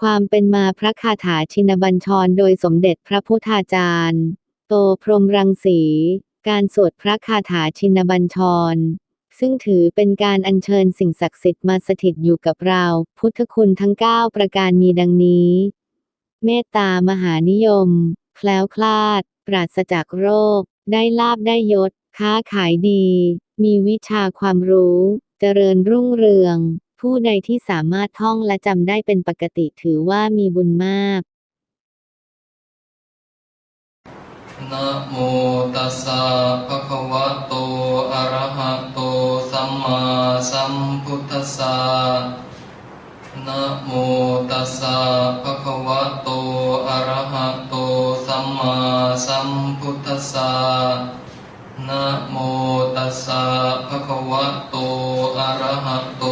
ความเป็นมาพระคาถาชินบัญชรโดยสมเด็จพระพุทธาจารย์ โตพรหมรังสี การสวดพระคาถาชินบัญชร ซึ่งถือเป็นการอัญเชิญสิ่งศักดิ์สิทธิ์มาสถิตอยู่กับเรา พุทธคุณทั้ง 9 ประการมีดังนี้ เมตตามหานิยม แคล้วคลาด ปราศจากโรค ได้ลาบได้ยศ ค้าขายดี มีวิชาความรู้ เจริญรุ่งเรือง ผู้ใดที่สามารถท่องและจำได้เป็นปกติถือว่ามีบุญมากนะโมตัสสะภะคะวะโต อะระหะโต สัมมาสัมพุทธัสสะนะโมตัสสะภะคะวะโต อะระหะโต สัมมาสัมพุทธัสสะนะโม ตัสสะภะคะวะโต อะระหะโต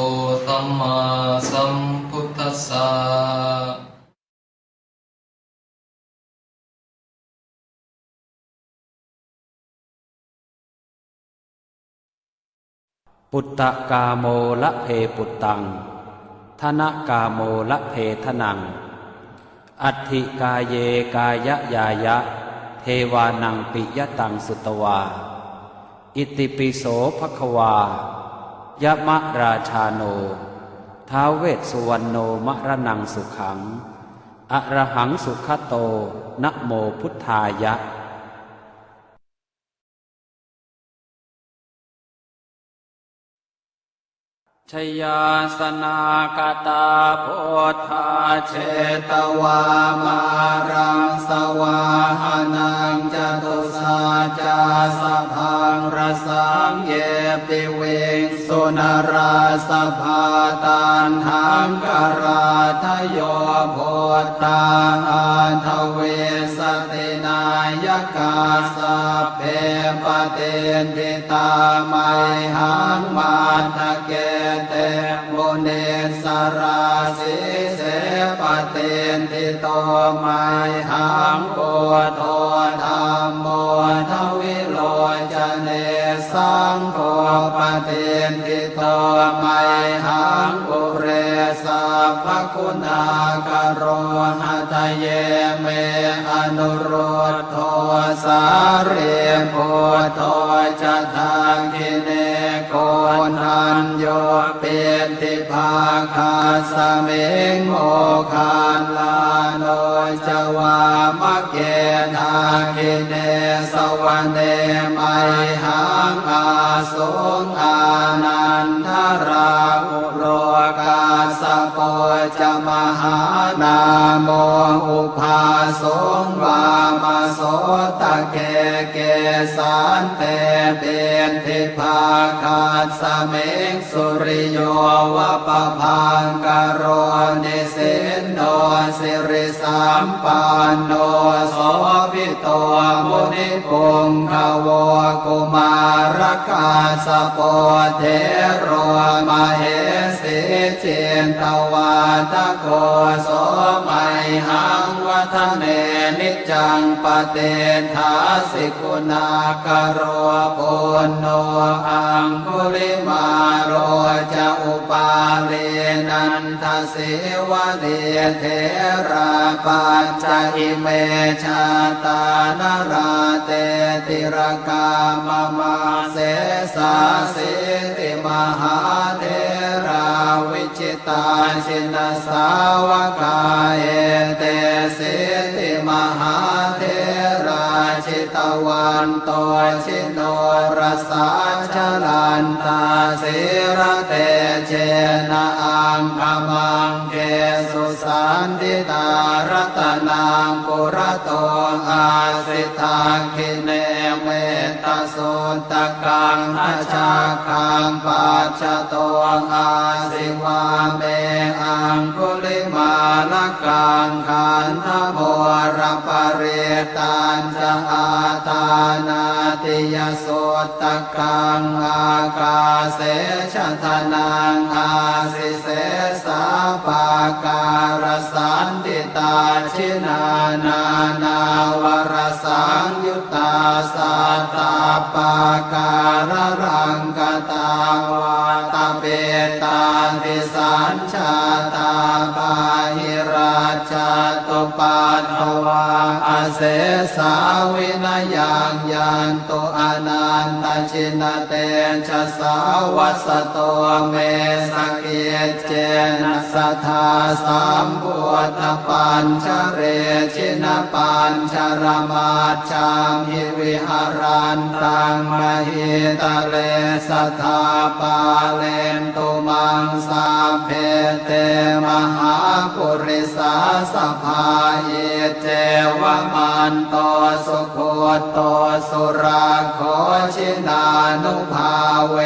สัมมาสัมพุทธัสสะปุตตะกาโมละเพปุตตัง ธนกาโมละเพทนัง อัตถิกาเยกายะยายะ เทวานังปิยตังสุตวา อิติปิโสภควายะมะราชาโน ท้าเวสสุวรรณโนมรนังสุขังอะระหังสุขโตนะโมพุทธายะ ชยาสนากตาโพธาเชตวามารังสวาหานังจตุสาจาสพังรสังเยปิเวงสุนราสภาตันหังกราทโยโพตาอันทเวสตินายกาสพ เพปเตนทิตาไมหังมาทะเกเตมุเนสราสิเสปเตนทิโตไมหังโกโตธรรมโมทวิโลจเนสังโฆปเตนทิโตไมหังปุเรสัพ พคุณากโรหะทะเยเมอนุโรธโทสาเรโพโทจะทางกิเนโกนันโยเป็นทิภาคาสเมงโมคาลาโนจวามะเกทาคิเนสวเนไมหังอาสงอานันทราโรก สโปจะมหานาโมอุภาสงวามาโสตะเกเกสานเตเป็นทิภาคาสเมงสุริโยวะปะพังกโรนิสินโนสิริสัมปันโนโสภิโตมุนิปุงขวกุมารกาสโปเทโรมาเหสิเจ ตวาตโกโสไมหังวัฒเนนิจังปเตทาสิกุณากโรปุณโนอังคุลิมาโรจะอุปาเลนันทเสวะเดเทราปัจจิเมชาตานราเตติรกามมาเสสาสิติมหาเท วิจิตาชินสาวกาเอเตสิติมหาเทราชิตวันโตชิโนรสาชลันตาสิระเตเจนะอังคมังเกสุสันติตารตนังปุระโตอาสิทาคิเนเมตตา สุตตะกังอาชาคังปัจจโตอาสิวาเมอังคุลิมาลกังขันธโมรปเรตันจะอาตานาติยสุตตะกังอากาเสชะทนังอาสิเสสาปาการสันติตาชินานานาวรสังยุตตาสัตตาปาการรังกตาวาตเปตาทิสันญชาตาบาหิ ชาตุปัตถวาอาเสสาวินายังยันตุอนันตชินเตชะสาวัสโตเมสกเกเจนะสัทธาสัมพุทธปัญชเรชินปัญชรมาจามหิวิหารันตังมหิตะเลสัทธาปาเลนตุมังสาเพเตมหาปุริสาาสภาเยเจวมันโตสุโคโตสุราโคชินานุภาเว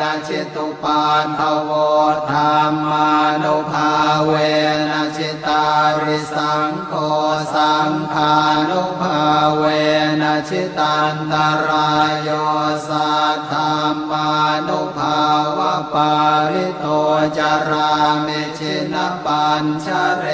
นะชิตุปาทโวธรรมานุภาเวนะชิตาริสังโฆสังฆานุภาเวนะชิตันตรายโยสัทธรรมานุภา ปาริโตจารามิชินปัญชเร